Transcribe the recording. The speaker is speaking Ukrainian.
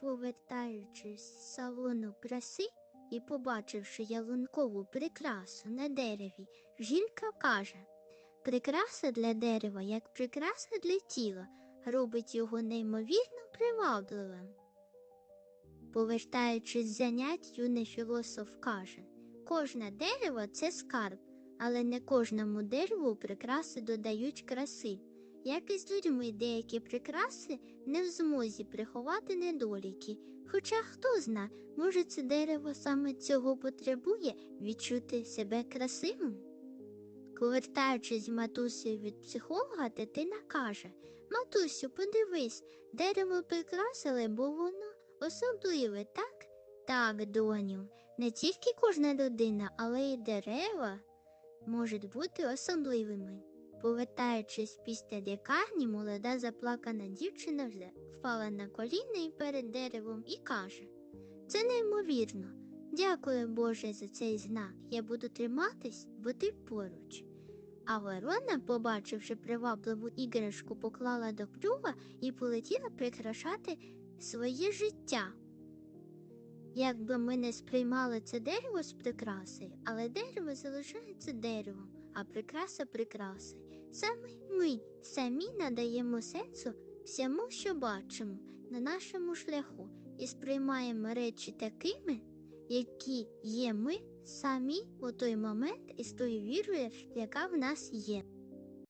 Повертаючись з салону краси і побачивши ялункову прикрасу на дереві, жінка каже Прикраса для дерева, як прикраса для тіла, робить його неймовірно привабливим. Повертаючись з занять, юний філософ каже Кожне дерево це скарб, але не кожному дереву прикраси додають краси. Як і людьми, деякі прикраси не в змозі приховати недоліки. Хоча хто зна, може це дерево саме цього потребує відчути себе красивим. Повертаючись з матусею від психолога, дитина каже Матусю, подивись, дерево прикрасили, бо воно особливе, так? Так, доню, не тільки кожна людина, але й дерева можуть бути особливими. Повертаючись після лікарні, молода заплакана дівчина вже впала на коліна і перед деревом і каже Це неймовірно. Дякую Боже за цей знак. Я буду триматись, бо ти поруч. А Верона, побачивши привабливу іграшку, поклала до клюва і полетіла прикрашати своє життя. Якби ми не сприймали це дерево з прикраси, але дерево залишається деревом, а прикраса прикраси. Саме ми самі надаємо сенсу всьому, що бачимо на нашому шляху, і сприймаємо речі такими, які є ми самі у той момент із тою вірою, яка в нас є.